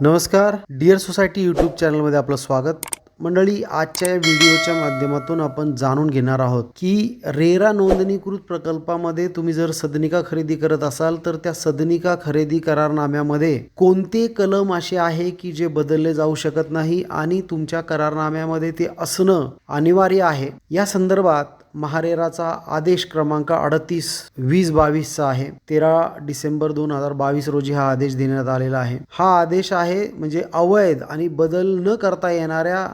नमस्कार. Dear society YouTube चॅनलमध्ये आपलं स्वागत. मंडळी आजच्या या व्हिडिओच्या माध्यमातून आपण जाणून घेणार आहोत की रेरा नोंदणीकृत प्रकल्पामध्ये तुम्ही जर सदनिका खरेदी करत असाल तर त्या सदनिका खरेदी करारनाम्यामध्ये कोणते कलम असे आहे की जे बदलले जाऊ शकत नाही आणि तुमच्या करारनाम्यामध्ये ते असणं अनिवार्य आहे? या संदर्भात महारेराचा आदेश क्रमांक अडतीस वीस बावीसचा आहे. तेरा डिसेंबर दोन हजार बावीस रोजी हा आदेश देण्यात आलेला आहे. हा आदेश आहे म्हणजे अवैध आणि बदल न करता येणाऱ्या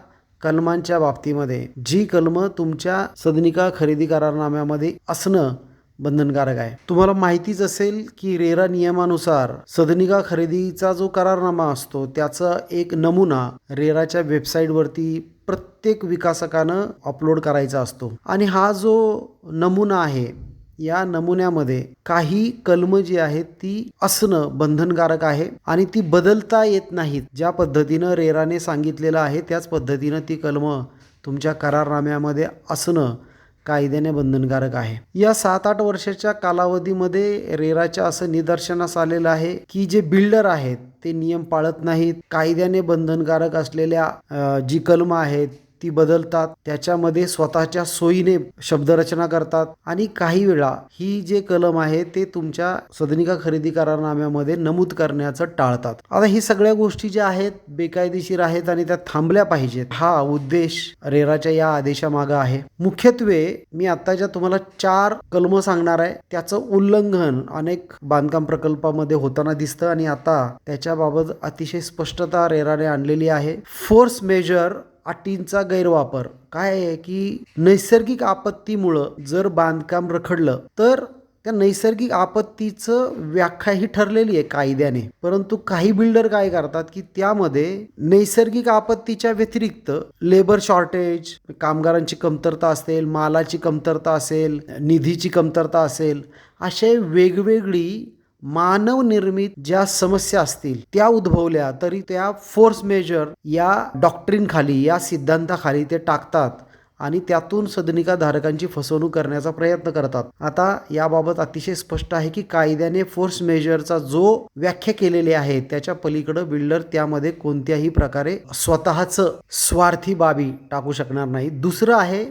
कलमांच्या बाबतीमध्ये. जी कलम तुमच्या सदनिका खरेदी करारनाम्यामध्ये असणं बंधनकारक आहे. तुम्हाला माहितीच असेल की रेरा नियमानुसार सदनिका खरेदीचा जो करारनामा असतो त्याचा एक नमुना रेराच्या वेबसाईटवरती प्रत्येक विकासकानं अपलोड करायचा असतो. आणि हा जो नमुना आहे या नमुन्यामध्ये काही कलम जी आहेत ती असणं बंधनकारक आहे आणि ती बदलता येत नाहीत. ज्या पद्धतीनं रेराने सांगितलेलं आहे त्याच पद्धतीनं ती कलमं तुमच्या करारनाम्यामध्ये असणं कायद्याने बंधनकारक आहे. या सात आठ वर्षाच्या कालावधीमध्ये रेराच्या असं निदर्शनास आलेलं आहे की जे बिल्डर आहेत ते नियम पाळत नाहीत. कायद्याने बंधनकारक असलेल्या जी कलम आहेत ती बदलतात त्याच्यामध्ये स्वतःच्या सोयीने शब्दरचना करतात आणि काही वेळा ही जे कलम आहे ते तुमच्या सदनिका खरेदी करारनाम्यामध्ये नमूद करण्याचं टाळतात. आता ही सगळ्या गोष्टी ज्या आहेत बेकायदेशीर आहेत आणि त्या थांबल्या पाहिजेत हा उद्देश रेराच्या या आदेशामागं आहे. मुख्यत्वे मी आत्ताच्या तुम्हाला चार कलम सांगणार आहे त्याचं उल्लंघन अनेक बांधकाम प्रकल्पामध्ये होताना दिसतं आणि आता त्याच्याबाबत अतिशय स्पष्टता रेराने आणलेली आहे. फोर्स मेजर अटींचा गैरवापर. काय आहे की नैसर्गिक आपत्तीमुळं जर बांधकाम रखडलं तर त्या नैसर्गिक आपत्तीचं व्याख्या ही ठरलेली आहे कायद्याने. परंतु काही बिल्डर काय करतात की त्यामध्ये नैसर्गिक आपत्तीच्या व्यतिरिक्त लेबर शॉर्टेज कामगारांची कमतरता असेल मालाची कमतरता असेल निधीची कमतरता असेल असे वेगवेगळी मानवनिर्मित ज्या समस्या असतील त्या उद्भवल्या तरी त्या फोर्स मेजर या डॉक्ट्रीन खाली या सिद्धांताखाली ते टाकतात आणि त्यातून सदनिका धारकांची फसवणूक करण्याचा प्रयत्न करतात. आता याबाबत अतिशय स्पष्ट आहे की कायद्याने फोर्स मेजरचा जो व्याख्या केलेली आहे त्याच्या पलीकडं बिल्डर त्यामध्ये कोणत्याही प्रकारे स्वतःचं स्वार्थी बाबी टाकू शकणार नाही. दुसरं आहे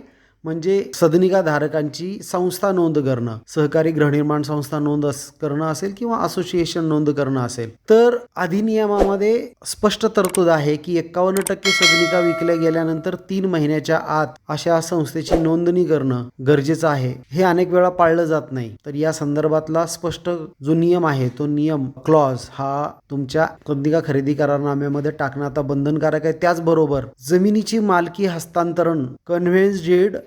म्हणजे सदनिका धारकांची संस्था नोंद करणं सहकारी गृहनिर्माण संस्था नोंद करणं असेल किंवा असोसिएशन नोंद करणं असेल तर अधिनियमामध्ये स्पष्ट तरतूद आहे की एक्कावन्न टक्के सदनिका विकल्या गेल्यानंतर तीन महिन्याच्या आत अशा संस्थेची नोंदणी करणं गरजेचं आहे. हे अनेक वेळा पाळलं जात नाही. तर या संदर्भातला स्पष्ट जो नियम आहे तो नियम क्लॉज हा तुमच्या सदनिका खरेदी करारनाम्यामध्ये टाकणं आता बंधनकारक आहे. त्याचबरोबर जमिनीची मालकी हस्तांतरण कन्व्हेन्स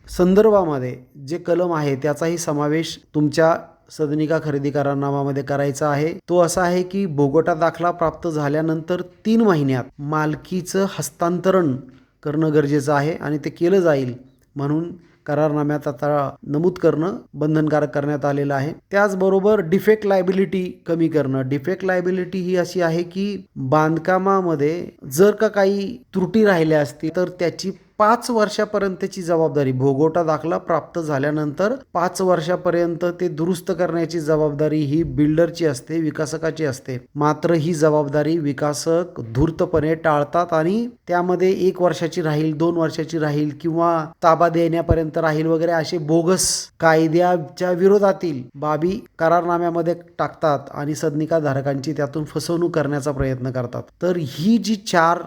संदर्भामध्ये जे कलम आहे त्याचाही समावेश तुमच्या सदनिका खरेदी करारनामामध्ये करायचा आहे. तो असा आहे की बोगोटा दाखला प्राप्त झाल्यानंतर तीन महिन्यात मालकीचं हस्तांतरण करणं गरजेचं आहे आणि ते केलं जाईल म्हणून करारनाम्यात आता नमूद करणं बंधनकारक करण्यात आलेलं आहे. त्याचबरोबर डिफेक्ट लायबिलिटी कमी करणं. डिफेक्ट लायबिलिटी ही अशी आहे की बांधकामामध्ये जर का काही त्रुटी राहिल्या असतील तर त्याची पाच वर्षापर्यंतची जबाबदारी भोगोटा दाखला प्राप्त झाल्यानंतर पाच वर्षापर्यंत ते दुरुस्त करण्याची जबाबदारी ही बिल्डरची असते विकासकाची असते. मात्र ही जबाबदारी विकासक धूर्तपणे टाळतात आणि त्यामध्ये एक वर्षाची राहील दोन वर्षाची राहील किंवा ताबा देण्यापर्यंत राहील वगैरे असे बोगस कायद्याच्या विरोधातील बाबी करारनाम्यामध्ये टाकतात आणि सदनिका धारकांची त्यातून फसवणूक करण्याचा प्रयत्न करतात. तर ही जी चार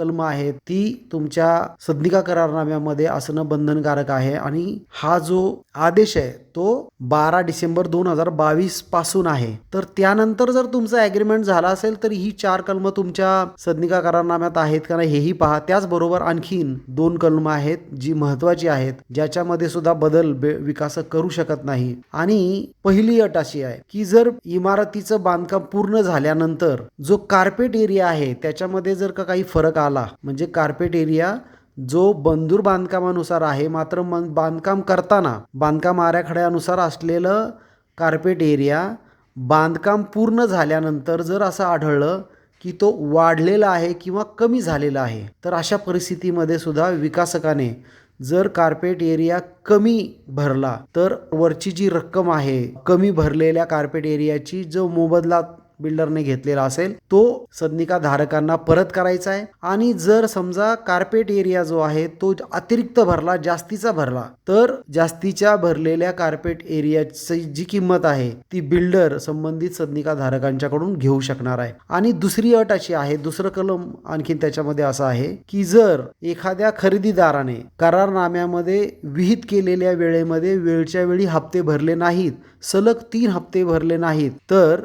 कलम आहेत ती तुमच्या सदनिका करारनाम्यामध्ये असणं बंधनकारक आहे. आणि हा जो आदेश आहे तो बारा डिसेंबर दोन हजार बावीसपासून आहे. तर त्यानंतर जर तुमचं ॲग्रीमेंट झाला असेल तर ही चार कलम तुमच्या सदनिका करारनाम्यात आहेत का नाही हेही पहा. त्याचबरोबर आणखीन दोन कलम आहेत जी महत्वाची आहेत ज्याच्यामध्ये सुद्धा बदल बे- विकासक करू शकत नाही. आणि पहिली अट अशी आहे की जर इमारतीचं बांधकाम पूर्ण झाल्यानंतर जो कार्पेट एरिया आहे त्याच्यामध्ये जर का काही फरक आला म्हणजे कार्पेट एरिया जो बंधूर बांधकामानुसार आहे मात्र मग बांधकाम करताना बांधकाम आराखड्यानुसार असलेलं कार्पेट एरिया बांधकाम पूर्ण झाल्यानंतर जर असं आढळलं की तो वाढलेला आहे किंवा कमी झालेला आहे तर अशा परिस्थितीमध्ये सुद्धा विकासकाने जर कार्पेट एरिया कमी भरला तर वरची जी रक्कम आहे कमी भरलेल्या कार्पेट एरियाची जो मोबदला बिल्डरने घेतलेला असेल तो सदनिका धारकांना परत करायचा आहे. आणि जर समजा कार्पेट एरिया जो आहे तो अतिरिक्त भरला जास्तीचा भरला तर जास्तीच्या भरलेल्या कार्पेट एरियाची जी किंमत आहे ती बिल्डर संबंधित सदनिका धारकांच्याकडून घेऊ शकणार आहे. आणि दुसरी अट अशी आहे दुसरं कलम आणखीन त्याच्यामध्ये असं आहे की जर एखाद्या खरेदीदाराने करारनाम्यामध्ये विहित केलेल्या वेळेमध्ये वेळच्या वेळी हप्ते भरले नाहीत सलग तीन हप्ते भरले नाहीत तर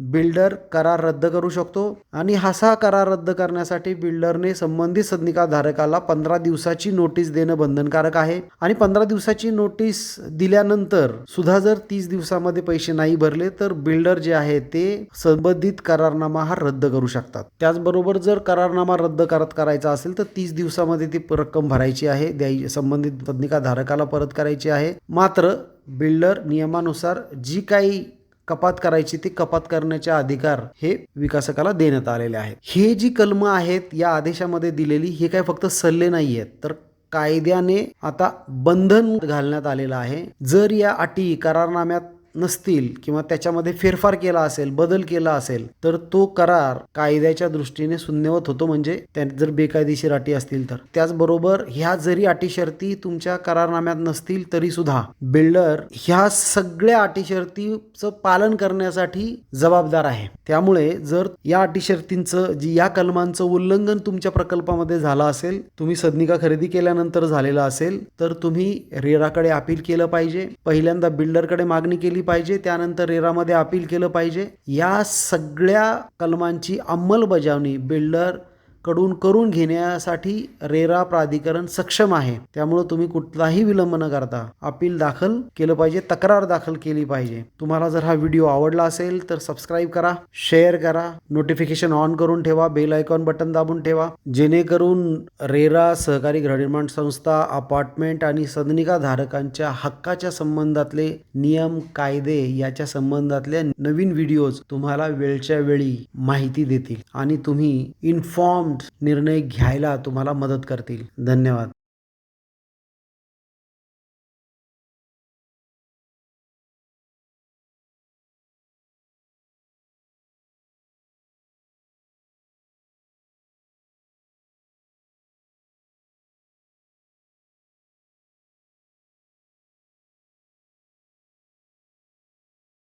बिल्डर करार रद्द करू शकतो आणि असा करार रद्द करण्यासाठी बिल्डरने संबंधित सदनिका धारकाला पंधरा दिवसाची नोटीस देणं बंधनकारक आहे. आणि पंधरा दिवसाची नोटीस दिल्यानंतर सुद्धा जर तीस दिवसामध्ये पैसे नाही भरले तर बिल्डर जे आहे ते संबंधित करारनामा हा रद्द करू शकतात. त्याचबरोबर जर करारनामा रद्द करत करायचा असेल तर तीस दिवसामध्ये ती रक्कम भरायची आहे द्याय संबंधित सदनिका धारकाला परत करायची आहे. मात्र बिल्डर नियमानुसार जी काही कपात करायची ती कपात करण्याचे अधिकार हे विकासकाला देण्यात आलेले आहेत. हे जी कलम आहेत या आदेशामध्ये दिलेली हे काय फक्त सल्ले नाही आहेत तर कायद्याने आता बंधन घालण्यात आलेलं आहे. जर या अटी करारनाम्यात नसतील किंवा त्याच्यामध्ये फेरफार केला असेल बदल केला असेल तर तो करार कायद्याच्या दृष्टीने शून्यवत होतो म्हणजे त्या जर बेकायदेशीर अटी असतील तर. त्याचबरोबर ह्या जरी अटी शर्ती तुमच्या करारनाम्यात नसतील तरी सुद्धा बिल्डर ह्या सगळ्या अटी शर्तीचं पालन करण्यासाठी जबाबदार आहे. त्यामुळे जर या अटी शर्तींचं जी या कलमांचं उल्लंघन तुमच्या प्रकल्पामध्ये झालं असेल तुम्ही सदनिका खरेदी केल्यानंतर झालेलं असेल तर तुम्ही रेराकडे अपील केलं पाहिजे. पहिल्यांदा बिल्डरकडे मागणी केली केली पाहिजे त्यानंतर रेरामध्ये अपील केलं पाहिजे. या सगळ्या कलमांची अंमलबजावणी बिल्डर कडून करून घेण्यासाठी रेरा प्राधिकरण सक्षम आहे. त्यामुळे तुम्ही कुठलाही विलंब न करता अपील दाखल केलं पाहिजे तक्रार दाखल केली पाहिजे. तुम्हाला जर हा व्हिडिओ आवडला असेल तर सबस्क्राईब करा शेअर करा नोटिफिकेशन ऑन करून ठेवा बेल आयकॉन बटन दाबून ठेवा. जेणेकरून रेरा सहकारी गृहनिर्माण संस्था अपार्टमेंट आणि सदनिका धारकांच्या हक्काच्या संबंधातले नियम कायदे याच्या संबंधातल्या नवीन व्हिडिओज तुम्हाला वेळच्या वेळी माहिती देतील आणि तुम्ही इन्फॉर्म निर्णय घ्यायला तुम्हाला मदत करतील. धन्यवाद.